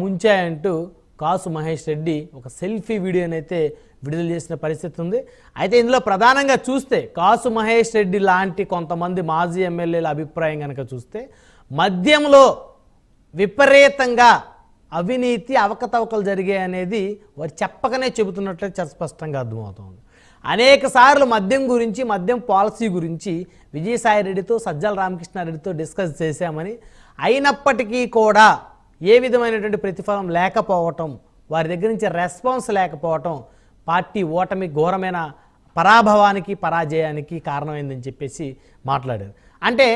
ముంచాయంటూ కాసు మహేష్ రెడ్డి ఒక సెల్ఫీ వీడియోనైతే విడుదల చేసిన పరిస్థితి ఉంది. అయితే ఇందులో ప్రధానంగా చూస్తే కాసు మహేష్ రెడ్డి లాంటి కొంతమంది మాజీ ఎమ్మెల్యేల అభిప్రాయం కనుక చూస్తే మద్యంలో విపరీతంగా అవినీతి అవకతవకలు జరిగాయి అనేది వారు చెప్పకనే చెబుతున్నట్లే స్పష్టంగా అర్థమవుతోంది. అనేక సార్లు మద్యం గురించి మద్యం పాలసీ గురించి విజయసాయి రెడ్డితో సజ్జల రామకృష్ణారెడ్డితో డిస్కస్ చేశామని అయినప్పటికీ కూడా ఏ విధమైనటువంటి ప్రతిఫలం లేకపోవటం వారి దగ్గర నుంచి రెస్పాన్స్ లేకపోవటం పార్టీ ఓటమి ఘోరమైన పరాభవానికి పరాజయానికి కారణమైందని చెప్పేసి మాట్లాడారు. అంటే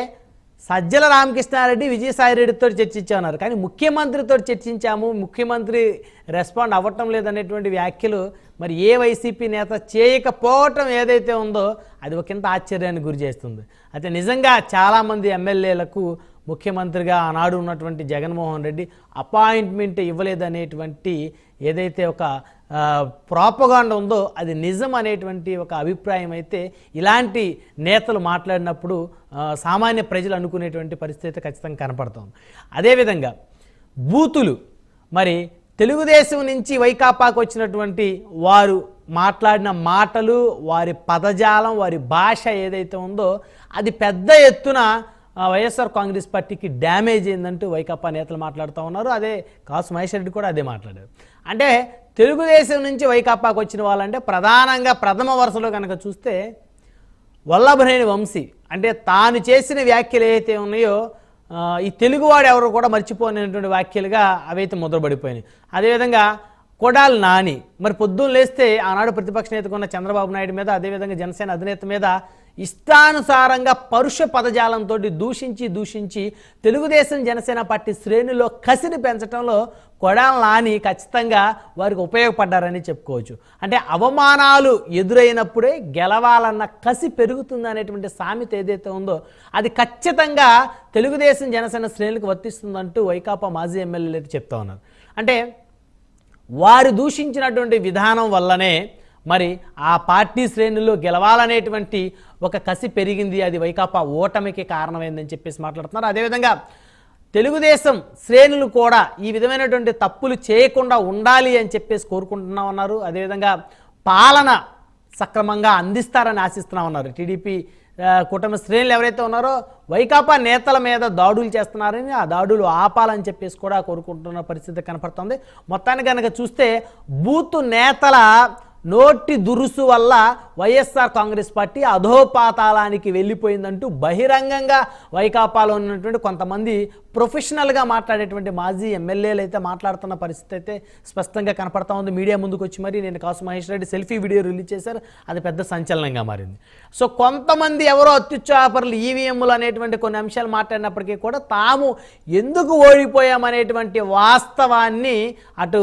సజ్జల రామకృష్ణారెడ్డి విజయసాయిరెడ్డితో చర్చించామన్నారు. కానీ ముఖ్యమంత్రితో చర్చించాము. ముఖ్యమంత్రి రెస్పాండ్ అవ్వటం లేదనేటువంటి వ్యాఖ్యలు మరి ఏ వైసీపీ నేత చేయకపోవటం ఏదైతే ఉందో అది ఒకంత ఆశ్చర్యానికి గురి చేస్తుంది. అయితే నిజంగా చాలామంది ఎమ్మెల్యేలకు ముఖ్యమంత్రిగా ఆనాడు ఉన్నటువంటి జగన్మోహన్ రెడ్డి అపాయింట్మెంట్ ఇవ్వలేదనేటువంటి ఏదైతే ఒక ప్రాపగాండ ఉందో అది నిజం అనేటువంటి ఒక అభిప్రాయం అయితే ఇలాంటి నేతలు మాట్లాడినప్పుడు సామాన్య ప్రజలు అనుకునేటువంటి పరిస్థితి ఖచ్చితంగా కనపడుతుంది. అదేవిధంగా బూతులు మరి తెలుగుదేశం నుంచి వైకాపాకు వచ్చినటువంటి వారు మాట్లాడిన మాటలు వారి పదజాలం వారి భాష ఏదైతే ఉందో అది పెద్ద ఎత్తున వైఎస్ఆర్ కాంగ్రెస్ పార్టీకి డ్యామేజ్ అయిందంటూ వైకాపా నేతలు మాట్లాడుతూ ఉన్నారు. అదే కాసు మహేష్ రెడ్డి కూడా అదే మాట్లాడారు. అంటే తెలుగుదేశం నుంచి వైకాపాకు వచ్చిన వాళ్ళంటే ప్రధానంగా ప్రథమ వరుసలో కనుక చూస్తే వల్లభనేని వంశీ అంటే తాను చేసిన వ్యాఖ్యలు ఏవైతే ఉన్నాయో ఈ తెలుగువాడు ఎవరు కూడా మర్చిపోయినటువంటి వ్యాఖ్యలుగా అవైతే ముద్రపడిపోయినాయి. అదేవిధంగా కొడాలి నాని. మరి పొద్దున్న లేస్తే ఆనాడు ప్రతిపక్ష నేతకున్న చంద్రబాబు నాయుడు మీద అదేవిధంగా జనసేన అధినేత మీద ఇష్టానుసారంగా పరుష పదజాలంతో దూషించి దూషించి తెలుగుదేశం జనసేన పార్టీ శ్రేణుల్లో కసిని పెంచడంలో కొడాల నాని ఖచ్చితంగా వారికి ఉపయోగపడ్డారని చెప్పుకోవచ్చు. అంటే అవమానాలు ఎదురైనప్పుడే గెలవాలన్న కసి పెరుగుతుంది అనేటువంటి సామెత ఏదైతే ఉందో అది ఖచ్చితంగా తెలుగుదేశం జనసేన శ్రేణులకు వర్తిస్తుందంటూ వైకాపా మాజీ ఎమ్మెల్యేలు అయితే చెప్తా ఉన్నారు. అంటే వారు దూషించినటువంటి విధానం వల్లనే మరి ఆ పార్టీ శ్రేణుల్లో గెలవాలనేటువంటి ఒక కసి పెరిగింది. అది వైకాపా ఓటమికి కారణమైందని చెప్పేసి మాట్లాడుతున్నారు. అదేవిధంగా తెలుగుదేశం శ్రేణులు కూడా ఈ విధమైనటువంటి తప్పులు చేయకుండా ఉండాలి అని చెప్పేసి కోరుకుంటున్నా ఉన్నారు. అదేవిధంగా పాలన సక్రమంగా అందిస్తారని ఆశిస్తున్నా ఉన్నారు. టీడీపీ కుటుంబ శ్రేణులు ఎవరైతే ఉన్నారో వైకాపా నేతల మీద దాడులు చేస్తున్నారని ఆ దాడులు ఆపాలని చెప్పేసి కూడా కోరుకుంటున్న పరిస్థితి కనపడుతుంది. మొత్తాన్ని కనుక చూస్తే బూత్ నేతల నోటి దురుసు వల్ల వైఎస్ఆర్ కాంగ్రెస్ పార్టీ అధోపాతాళానికి వెళ్ళిపోయిందంటూ బహిరంగంగా వైకాపాలో ఉన్నటువంటి కొంతమంది ప్రొఫెషనల్గా మాట్లాడేటువంటి మాజీ ఎమ్మెల్యేలు అయితే మాట్లాడుతున్న పరిస్థితి అయితే స్పష్టంగా కనపడతా ఉంది. మీడియా ముందుకు వచ్చి మరి నేను Kasu Mahesh Reddy selfie video release చేశారు. అది పెద్ద సంచలనంగా మారింది. సో కొంతమంది ఎవరో అత్యుత్సాహపరులు ఈవీఎంలు అనేటువంటి కొన్ని అంశాలు మాట్లాడినప్పటికీ కూడా తాము ఎందుకు ఓడిపోయామనేటువంటి వాస్తవాన్ని అటు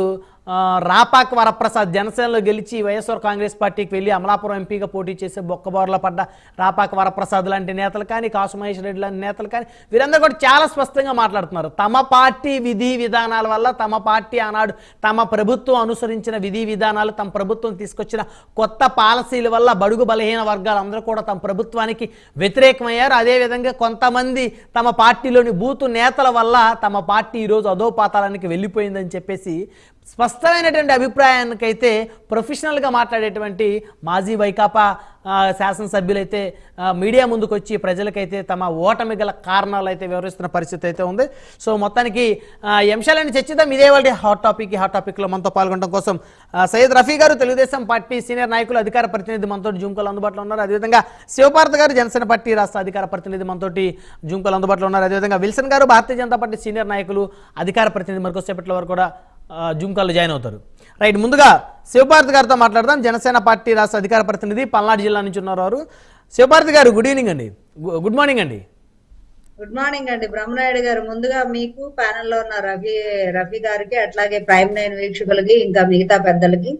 రాపాక వరప్రసాద్ జనసేనలో గెలిచి వైఎస్ఆర్ కాంగ్రెస్ పార్టీకి వెళ్ళి అమలాపురం ఎంపీగా పోటీ చేసే బొక్కబోర్ల పడ్డ రాపాక వరప్రసాద్ లాంటి నేతలు కానీ కాసు మహేష్ రెడ్డి లాంటి నేతలు కానీ వీరందరూ కూడా చాలా స్పష్టంగా మాట్లాడుతున్నారు. తమ పార్టీ విధి విధానాల వల్ల తమ పార్టీ ఆనాడు తమ ప్రభుత్వం అనుసరించిన విధి విధానాలు తమ ప్రభుత్వం తీసుకొచ్చిన కొత్త పాలసీల వల్ల బడుగు బలహీన వర్గాలు అందరూ కూడా తమ ప్రభుత్వానికి వ్యతిరేకమయ్యారు. అదేవిధంగా కొంతమంది తమ పార్టీలోని బూతు నేతల వల్ల తమ పార్టీ ఈరోజు అధోపాతాలానికి వెళ్ళిపోయిందని చెప్పేసి స్పష్టమైనటువంటి అభిప్రాయానికైతే ప్రొఫెషనల్గా మాట్లాడేటువంటి మాజీ వైకాపా శాసనసభ్యులైతే మీడియా ముందుకు వచ్చి ప్రజలకైతే తమ ఓటమి గల కారణాలు అయితే వివరిస్తున్న పరిస్థితి అయితే ఉంది. సో మొత్తానికి ఈ అంశాలను చర్చిద్దాం. ఇదే వాళ్ళ హాట్ టాపిక్. హాట్ టాపిక్లో మనతో పాల్గొనడం కోసం సయ్యద్ రఫీ గారు తెలుగుదేశం పార్టీ సీనియర్ నాయకులు అధికార ప్రతినిధి మనతో జూమ్కోలు అందుబాటులో ఉన్నారు. అదేవిధంగా శివపార్త గారు జనసేన పార్టీ రాష్ట్ర అధికార ప్రతినిధి మనతోటి జూమ్కోలు అందుబాటులో ఉన్నారు. అదేవిధంగా విల్సన్ గారు భారతీయ జనతా పార్టీ సీనియర్ నాయకులు అధికార ప్రతినిధి మరికొసేపట్ల వరకు కూడా జూమ్ కాల్లో జాయిన్ అవుతారు. రైట్ ముందుగా శివభారతి గారితో మాట్లాడదాం. జనసేన పార్టీ రాష్ట్ర అధికార ప్రతినిధి పల్నాడు జిల్లా నుంచి ఉన్నారు వారు. శివభారతి గారు గుడ్ ఈవినింగ్ అండి. గుడ్ మార్నింగ్ అండి. గుడ్ మార్నింగ్ అండి. బ్రహ్మనాయుడు గారు ముందుగా మీకు ప్యానెల్లో ఉన్న రవి రవి గారికి అట్లాగే ప్రైమ్ నైన్ వీక్షకులకి ఇంకా మిగతా పెద్దలకి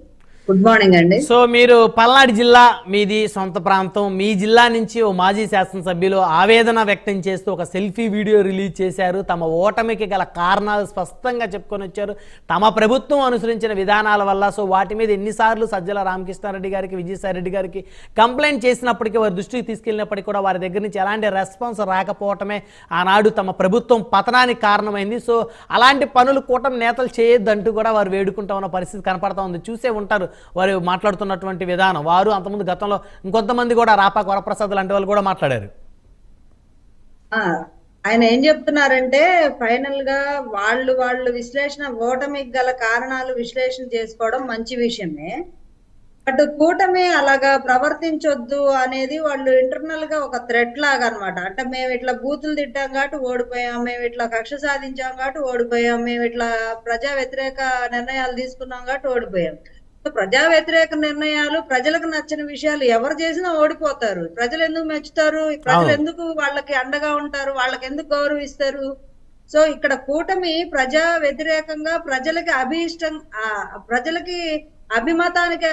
గుడ్ మార్నింగ్ అండి. సో మీరు పల్నాడు జిల్లా మీది సొంత ప్రాంతం. మీ జిల్లా నుంచి ఓ మాజీ శాసనసభ్యులు ఆవేదన వ్యక్తం చేస్తూ ఒక సెల్ఫీ వీడియో రిలీజ్ చేశారు. తమ ఓటమికి గల కారణాలు స్పష్టంగా చెప్పుకొని వచ్చారు. తమ ప్రభుత్వం అనుసరించిన విధానాల వల్ల సో వాటి మీద ఎన్నిసార్లు సజ్జల రామకృష్ణారెడ్డి గారికి విజయసాయిరెడ్డి గారికి కంప్లైంట్ చేసినప్పటికీ వారి దృష్టికి తీసుకెళ్ళినప్పటికీ కూడా వారి దగ్గర నుంచి ఎలాంటి రెస్పాన్స్ రాకపోవటమే ఆనాడు తమ ప్రభుత్వం పతనానికి కారణమైంది. సో అలాంటి పనులు కూటమి నేతలు చేయొద్దంటూ కూడా వారు వేడుకుంటా ఉన్న పరిస్థితి కనపడతా ఉంది. చూసే ఉంటారు. వారు మాట్లాడుతున్నటువంటి విధానం. వారు అంతకుముందు గతంలో ఇంకొంతమంది కూడా రాపాక వరప్రసాద్ లాంటి వాళ్ళు కూడా మాట్లాడారు. ఆ, ఆయన ఏం చెప్తున్నారంటే ఫైనల్గా వాళ్ళు వాళ్ళు విశ్లేషణ ఓటమికి గల కారణాలు విశ్లేషణ చేసుకోవడం మంచి విషయమే. బట్ కూటమి అలాగా ప్రవర్తించొద్దు అనేది వాళ్ళు ఇంటర్నల్గా ఒక థ్రెట్ లాగా అన్నమాట. అంటే మేము ఇట్లా బూతులు తిట్టాం కాబట్టి ఓడిపోయాం మేము ఇట్లా కక్ష సాధించాం కాబట్టి ఓడిపోయాం మేము ఇట్లా ప్రజా వ్యతిరేక నిర్ణయాలు తీసుకున్నాం కాబట్టి ఓడిపోయాం. ప్రజా వ్యతిరేక నిర్ణయాలు ప్రజలకు నచ్చిన విషయాలు ఎవరు చేసినా ఓడిపోతారు. ప్రజలు ఎందుకు మెచ్చుతారు? ప్రజలు. ఎందుకు వాళ్ళకి అండగా ఉంటారు? వాళ్ళకి ఎందుకు గౌరవిస్తారు? సో ఇక్కడ కూటమి ప్రజా వ్యతిరేకంగా ప్రజలకి అభీష్టం ప్రజలకి అభిమతానికి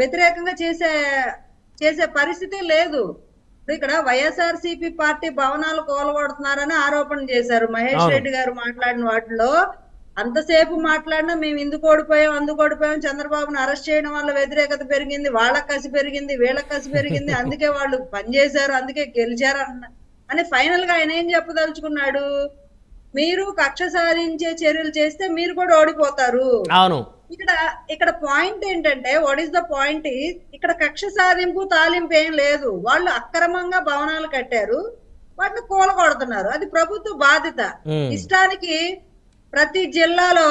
వ్యతిరేకంగా చేసే చేసే పరిస్థితి లేదు. ఇక్కడ వైఎస్ఆర్ పార్టీ భవనాలు కూలగొడుతున్నారని ఆరోపణ చేశారు. మహేష్. రెడ్డి గారు మాట్లాడిన వాటిలో అంతసేపు మాట్లాడినా మేము ఇందుకు ఓడిపోయాం అందుకు ఓడిపోయాం చంద్రబాబును అరెస్ట్ చేయడం వల్ల వ్యతిరేకత పెరిగింది వాళ్ళకి కసి పెరిగింది వీళ్ళకి కసి పెరిగింది అందుకే వాళ్ళు పనిచేశారు అందుకే గెలిచారు అన్న అని ఫైనల్గా ఆయన ఏం చెప్పదలుచుకున్నాడు? మీరు కక్ష సాధించే చర్యలు చేస్తే మీరు కూడా ఓడిపోతారు. అవును. ఇక్కడ ఇక్కడ పాయింట్ ఏంటంటే వాట్ ఈస్ ద పాయింట్ ఇక్కడ కక్ష సాధింపు తాలింపు ఏం లేదు. వాళ్ళు అక్రమంగా భవనాలు కట్టారు వాటిని కూలగొడుతున్నారు. అది ప్రభుత్వ బాధ్యత. ఇష్టానికి ప్రతి జిల్లాలో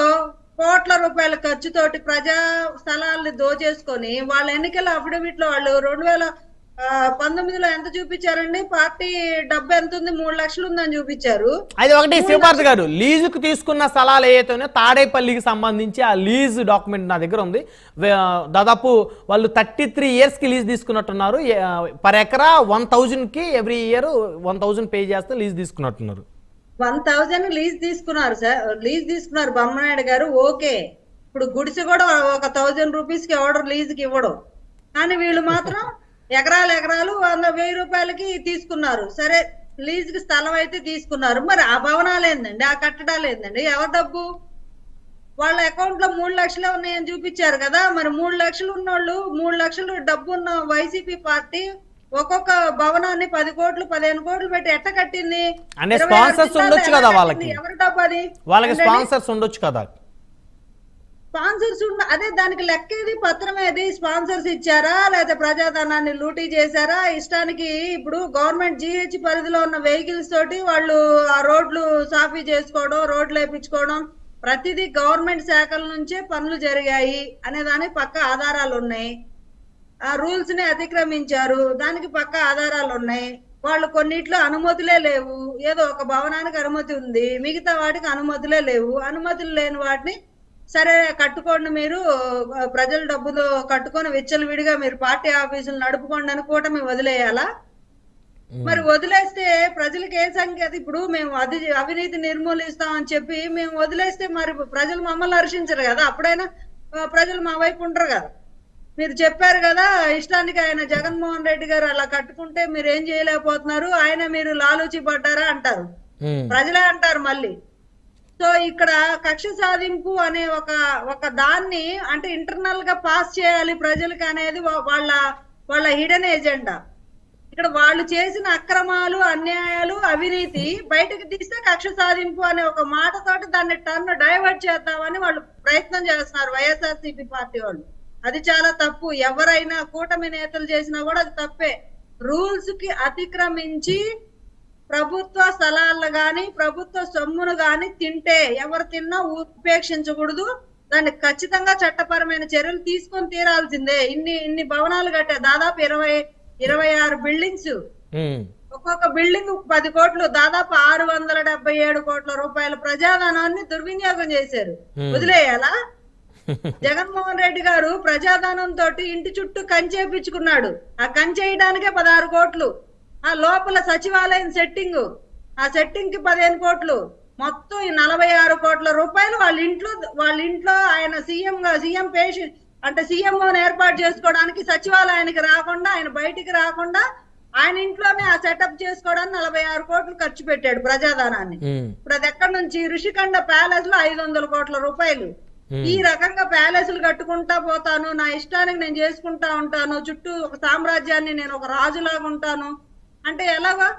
కోట్ల రూపాయల ఖర్చుతోటి ప్రజా స్థలాల్ని దోచేసుకొని వాళ్ళ ఎన్నికల అఫిడవిట్లో వాళ్ళు రెండు వేల పంతొమ్మిదిలో ఎంత చూపించారండి? పార్టీ డబ్బు ఎంత ఉంది? మూడు లక్షలు ఉందని చూపించారు. అది ఒకటి శివపార్తి గారు లీజుకు తీసుకున్న స్థలాలు ఏవైతే ఉన్నాయో తాడేపల్లికి సంబంధించి ఆ లీజ్ డాక్యుమెంట్ నా దగ్గర ఉంది. దాదాపు వాళ్ళు థర్టీ త్రీ ఇయర్స్కి లీజ్ తీసుకున్నట్టున్నారు. పర్ ఎకరా వన్ థౌజండ్కి every year one thousand pay చేస్తే లీజ్ తీసుకున్నట్టున్నారు. వన్ థౌజండ్ లీజ్ తీసుకున్నారు సార్. లీజ్ తీసుకున్నారు బొమ్మనాయుడు గారు. ఓకే. ఇప్పుడు గుడిసె కూడా ఒక థౌజండ్ రూపీస్కి ఎవడు లీజ్కి ఇవ్వడు. కానీ వీళ్ళు మాత్రం ఎకరాలు ఎకరాలు వంద వెయ్యి రూపాయలకి తీసుకున్నారు. సరే లీజ్కి స్థలం అయితే తీసుకున్నారు. మరి ఆ భవనాలు ఏందండి? ఆ కట్టడాలు ఏందండి? ఎవరి డబ్బు? వాళ్ళ అకౌంట్లో మూడు లక్షలే ఉన్నాయని చూపించారు కదా. మరి మూడు లక్షలు ఉన్నోళ్ళు మూడు లక్షలు డబ్బు ఉన్న వైసీపీ పార్టీ ఒక్కొక్క భవనాన్ని పది కోట్లు పదిహేను కోట్లు పెట్టి ఎట్ట కట్టింది? అంటే జిల్లాల్లో ఉండొచ్చు కదా? వాళ్ళకి. ఎవరి డబ్బు అది? వాళ్ళకి? స్పాన్సర్స్ ఉండొచ్చు కదా. స్పాన్సర్స్ అదే దానికి లెక్కేది పత్రం ఏది? స్పాన్సర్స్ ఇచ్చారా? లేదా ప్రజాధనాన్ని లూటీ చేశారా? ఇష్టానికి ఇప్పుడు గవర్నమెంట్ జిహెచ్ పరిధిలో ఉన్న వెహికల్స్ తోటి వాళ్ళు ఆ రోడ్లు సాఫీ చేసుకోవడం రోడ్లు వేపించుకోవడం ప్రతిదీ గవర్నమెంట్ శాఖల నుంచే పనులు జరిగాయి అనే దానికి పక్క ఆధారాలు ఉన్నాయి. ఆ రూల్స్ని అతిక్రమించారు. దానికి పక్క ఆధారాలు ఉన్నాయి. వాళ్ళు కొన్నిట్లో అనుమతులే లేవు. ఏదో ఒక భవనానికి అనుమతి ఉంది. మిగతా వాటికి అనుమతులే లేవు. అనుమతులు లేని వాటిని సరే కట్టుకోండి మీరు. ప్రజల డబ్బులు కట్టుకొని విచ్చలు విడిగా మీరు పార్టీ ఆఫీసులు నడుపుకోండి అని కూటమి వదిలేయాలా? మరి వదిలేస్తే ప్రజలకు ఏ సంఖ్య? ఇప్పుడు మేము అది అవినీతి నిర్మూలిస్తామని చెప్పి మేము వదిలేస్తే మరి ప్రజలు మమ్మల్ని హర్షించరు కదా. అప్పుడైనా ప్రజలు మా వైపు ఉండరు కదా. మీరు చెప్పారు కదా ఇష్టానికి ఆయన జగన్మోహన్ రెడ్డి గారు అలా కట్టుకుంటే మీరు ఏం చేయలేకపోతున్నారు ఆయన మీరు లాలూచి పడ్డారా అంటారు. ప్రజలే అంటారు మళ్ళీ. సో ఇక్కడ కక్ష సాధింపు అనే ఒక ఒక దాన్ని అంటే ఇంటర్నల్గా పాస్ చేయాలి ప్రజలకు అనేది వాళ్ళ వాళ్ళ హిడెన్ ఎజెండా ఇక్కడ వాళ్ళు చేసిన అక్రమాలు అన్యాయాలు అవినీతి బయటకు తీస్తే కక్ష సాధింపు అనే ఒక మాటతోటి దాన్ని టర్న్ డైవర్ట్ చేద్దామని వాళ్ళు ప్రయత్నం చేస్తున్నారు వైఎస్ఆర్సీపీ పార్టీ వాళ్ళు. అది చాలా తప్పు. ఎవరైనా కూటమి నేతలు చేసినా కూడా అది తప్పే. రూల్స్కి అతిక్రమించి ప్రభుత్వ స్థలాలను గాని ప్రభుత్వ సొమ్మును గాని తింటే ఎవరు తిన్నా ఉపేక్షించకూడదు. దాన్ని ఖచ్చితంగా చట్టపరమైన చర్యలు తీసుకొని తీరాల్సిందే. ఇన్ని ఇన్ని భవనాలు కట్టే దాదాపు ఇరవై ఇరవై ఆరు బిల్డింగ్స్. ఒక్కొక్క బిల్డింగ్ పది కోట్లు దాదాపు ఆరు వందల డెబ్బై ఏడు కోట్ల రూపాయల ప్రజాధనాన్ని దుర్వినియోగం చేశారు. వదిలేయాలా? జగన్మోహన్ రెడ్డి గారు ప్రజాధనం తోటి ఇంటి చుట్టూ కంచేపించుకున్నాడు. ఆ కంచేయడానికే పదహారు కోట్లు. ఆ లోపల సచివాలయం సెట్టింగ్. ఆ సెట్టింగ్కి పదిహేను కోట్లు. మొత్తం ఈ నలభై ఆరు కోట్ల రూపాయలు వాళ్ళ ఇంట్లో వాళ్ళ ఇంట్లో ఆయన సీఎం సీఎం పేషి అంటే సీఎంఓని ఏర్పాటు చేసుకోవడానికి సచివాలయానికి రాకుండా ఆయన బయటికి రాకుండా ఆయన ఇంట్లోనే ఆ సెటప్ చేసుకోవడానికి నలభై ఆరు కోట్లు ఖర్చు పెట్టాడు ప్రజాధనాన్ని. ఇప్పుడు అది ఎక్కడి నుంచి? ఋషికొండ ప్యాలెస్లో ఐదు వందల కోట్ల రూపాయలు. ఈ రకంగా ప్యాలెస్లు కట్టుకుంటా పోతాను నా ఇష్టానికి నేను చేసుకుంటా ఉంటాను చుట్టూ ఒక సామ్రాజ్యాన్ని నేను ఒక రాజులాగా ఉంటాను. అంటే ఎలాగా?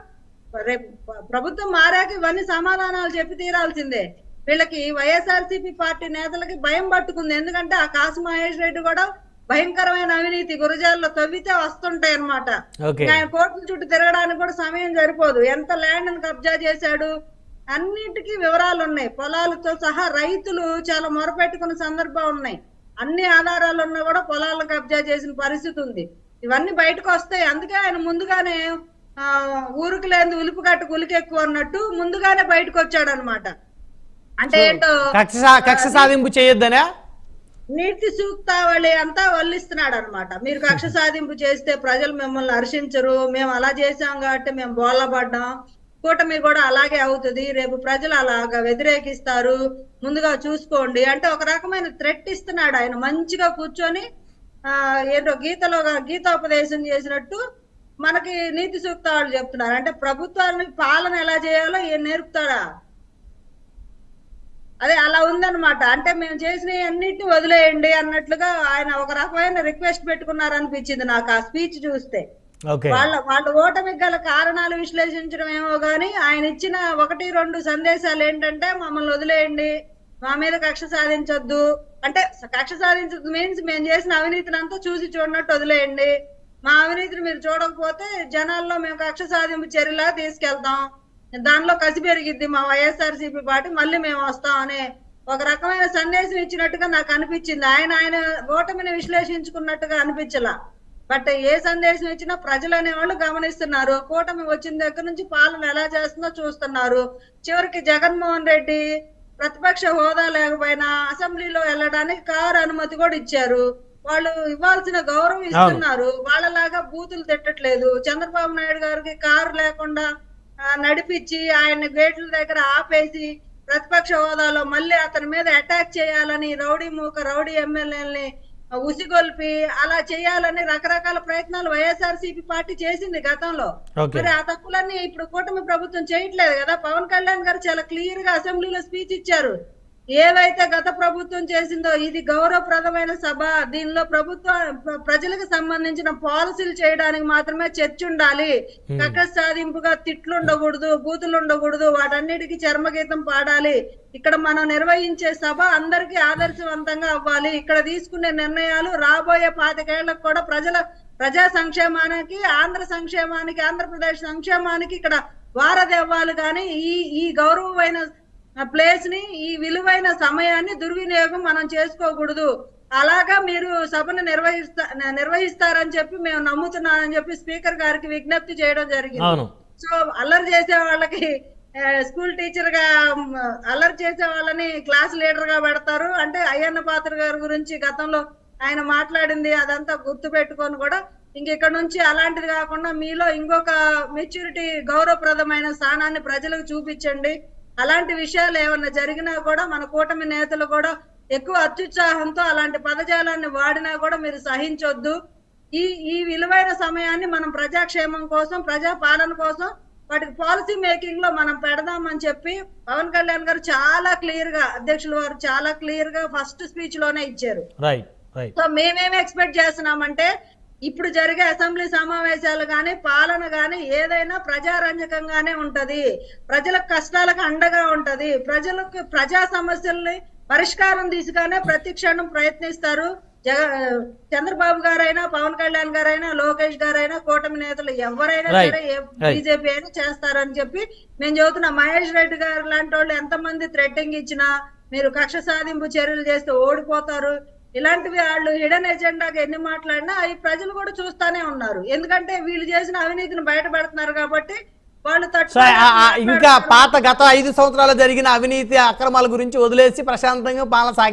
ప్రభుత్వం మారాక ఇవన్నీ సమాధానాలు చెప్పి తీరాల్సిందే. వీళ్ళకి వైఎస్ఆర్సీపీ పార్టీ నేతలకి భయం పట్టుకుంది. ఎందుకంటే ఆ కాసు మహేష్ రెడ్డి కూడా భయంకరమైన అవినీతి గురజాల్లో తవ్వితే వస్తుంటాయి అన్నమాట. ఓకే. ఆయన కోర్టుల చుట్టూ తిరగడానికి కూడా సమయం సరిపోదు. ఎంత ల్యాండ్ కబ్జా చేశాడు? అన్నిటికీ వివరాలు ఉన్నాయి పొలాలతో సహా రైతులు చాలా మొరపెట్టుకున్న సందర్భం ఉన్నాయి. అన్ని ఆధారాలు ఉన్నా కూడా పొలాలను కబ్జా చేసిన పరిస్థితి ఉంది. ఇవన్నీ బయటకు వస్తాయి. అందుకే ఆయన ముందుగానే ఆ ఊరికి లేని ఉలుపు కట్టు ఉలికి ఎక్కువ అన్నట్టు ముందుగానే బయటకు వచ్చాడు అనమాట అంటే ఏంటో కక్ష సాధింపు చేయొద్దనా? నీతి సూక్తావళి అంతా వల్లిస్తున్నాడు అనమాట మీరు కక్ష సాధింపు చేస్తే ప్రజలు మిమ్మల్ని హర్షించరు. మేము అలా చేసాం కాబట్టి మేము బోళ్ళబడ్డాం. కూటమి కూడా అలాగే అవుతుంది. రేపు ప్రజలు అలాగా వ్యతిరేకిస్తారు. ముందుగా చూసుకోండి అంటే ఒక రకమైన థ్రెట్ ఇస్తున్నాడు ఆయన. మంచిగా కూర్చొని ఆ ఏంటో గీతలో గీతోపదేశం చేసినట్టు మనకి నీతి సూక్తాలు చెప్తున్నారు. అంటే ప్రభుత్వాన్ని పాలన ఎలా చేయాలో ఈయన నేర్పుతాడా? అదే అలా ఉందన్నమాట. అంటే మేము చేసిన అన్నిటిని వదిలేయండి అన్నట్లుగా ఆయన ఒక రకమైన రిక్వెస్ట్ పెట్టుకున్నారు అనిపించింది నాకు ఆ స్పీచ్ చూస్తే. వాళ్ళ వాళ్ళ ఓటమికి గల కారణాలు విశ్లేషించడం ఏమో గాని ఆయన ఇచ్చిన ఒకటి రెండు సందేశాలు ఏంటంటే మమ్మల్ని వదిలేయండి మా మీద కక్ష సాధించొద్దు. అంటే కక్ష సాధించదు మీన్స్ మేము చేసిన అవినీతిని అంతా చూసి చూడనట్టు వదిలేయండి. మా అవినీతిని మీరు చూడకపోతే జనాల్లో మేము కక్ష సాధింపు చర్యలా తీసుకెళ్తాం. దానిలో కసి పెరిగిద్ది మా వైఎస్ఆర్సీపీ పార్టీ మళ్ళీ మేము వస్తాం అనే ఒక రకమైన సందేశం ఇచ్చినట్టుగా నాకు అనిపించింది. ఆయన ఆయన ఓటమిని విశ్లేషించుకున్నట్టుగా అనిపించలా. బట్ ఏ సందేశం ఇచ్చినా ప్రజలు అనేవాళ్ళు గమనిస్తున్నారు. కూటమి వచ్చిన దగ్గర నుంచి పాలన ఎలా చేస్తుందో చూస్తున్నారు. చివరికి జగన్మోహన్ రెడ్డి ప్రతిపక్ష హోదా లేకపోయినా అసెంబ్లీలో వెళ్ళడానికి కారు అనుమతి కూడా ఇచ్చారు. వాళ్ళు ఇవ్వాల్సిన గౌరవం ఇస్తున్నారు. వాళ్ళలాగా బూతులు తిట్టట్లేదు. చంద్రబాబు నాయుడు గారికి కారు లేకుండా నడిపించి ఆయన గేట్ల దగ్గర ఆపేసి ప్రతిపక్ష హోదాలో మళ్ళీ అతని మీద అటాక్ చేయాలని రౌడీ మూక రౌడీ ఎమ్మెల్యేలని ఉసిగొల్పి అలా చేయాలని రకరకాల ప్రయత్నాలు వైఎస్ఆర్ పార్టీ చేసింది గతంలో. మరి ఆ తప్పులన్నీ ఇప్పుడు కూటమి ప్రభుత్వం చేయట్లేదు కదా. పవన్ కళ్యాణ్ గారు చాలా క్లియర్గా అసెంబ్లీలో స్పీచ్ ఇచ్చారు. ఏవైతే గత ప్రభుత్వం చేసిందో ఇది గౌరవప్రదమైన సభ దీనిలో ప్రభుత్వ ప్ర- ప్రజలకు సంబంధించిన పాలసీలు చేయడానికి మాత్రమే చర్చ ఉండాలి కక్ష సాధింపుగా తిట్లు ఉండకూడదు బూతులు ఉండకూడదు వాటన్నిటికీ చర్మగీతం పాడాలి. ఇక్కడ మనం నిర్వహించే సభ అందరికీ ఆదర్శవంతంగా అవ్వాలి. ఇక్కడ తీసుకునే నిర్ణయాలు రాబోయే పాతికేళ్ళకు కూడా ప్రజల ప్రజా సంక్షేమానికి ఆంధ్ర సంక్షేమానికి ఆంధ్రప్రదేశ్ సంక్షేమానికి ఇక్కడ వారధి అవ్వాలి. కానీ ఈ ఈ గౌరవమైన ప్లేస్ని ఈ విలువైన సమయాన్ని దుర్వినియోగం మనం చేసుకోకూడదు. అలాగా మీరు సభను నిర్వహిస్తా నిర్వహిస్తారని చెప్పి మేము నమ్ముతున్నామని చెప్పి స్పీకర్ గారికి విజ్ఞప్తి చేయడం జరిగింది. సో అల్లరి చేసే వాళ్ళకి స్కూల్ టీచర్గా అల్లరి చేసే వాళ్ళని క్లాస్ లీడర్గా పెడతారు. అంటే అయ్యన్న పాత్ర గారి గురించి గతంలో ఆయన మాట్లాడింది అదంతా గుర్తు పెట్టుకొని కూడా ఇంక ఇక్కడ నుంచి అలాంటిది కాకుండా మీలో ఇంకొక మెచ్యూరిటీ గౌరవప్రదమైన స్థానాన్ని ప్రజలకు చూపించండి. అలాంటి విషయాలు ఏమన్నా జరిగినా కూడా మన కూటమి నేతలు కూడా ఎక్కువ అత్యుత్సాహంతో అలాంటి పదజాలాన్ని వాడినా కూడా మీరు సహించొద్దు. ఈ ఈ విలువైన సమయాన్ని మనం ప్రజాక్షేమం కోసం ప్రజా పాలన కోసం వాటికి పాలసీ మేకింగ్లో మనం పెడదామని చెప్పి పవన్ కళ్యాణ్ గారు చాలా క్లియర్గా అధ్యక్షుల వారు చాలా క్లియర్గా ఫస్ట్ స్పీచ్లోనే ఇచ్చారు సో మేమేమి ఎక్స్పెక్ట్ చేస్తున్నామంటే ఇప్పుడు జరిగే అసెంబ్లీ సమావేశాలు గాని పాలన గాని ఏదైనా ప్రజారంజకంగానే ఉంటది ప్రజల కష్టాలకు అండగా ఉంటది ప్రజలకు ప్రజా సమస్యల్ని పరిష్కారం దిశగానే ప్రతి క్షణం ప్రయత్నిస్తారు జగ చంద్రబాబు గారైనా పవన్ కళ్యాణ్ గారైనా లోకేష్ గారైనా కూటమి నేతలు ఎవరైనా. సరే. బీజేపీ అయినా చేస్తారని చెప్పి మేము చెబుతున్నాం మహేష్ రెడ్డి గారు లాంటి వాళ్ళు ఎంతమంది థ్రెట్టింగ్ ఇచ్చినా మీరు కక్ష సాధింపు చర్యలు చేస్తే ఓడిపోతారు ఇలాంటివి వాళ్ళు హిడెన్ ఎజెండాగా ఎన్ని మాట్లాడినా అవి ప్రజలు కూడా చూస్తానే ఉన్నారు ఎందుకంటే వీళ్ళు చేసిన అవినీతిని బయటపెడుతున్నారు కాబట్టి వాళ్ళు ఇంకా. పాత గత ఐదు సంవత్సరాలు జరిగిన అవినీతి అక్రమాల గురించి వదిలేసి ప్రశాంతంగా పాలన సాగి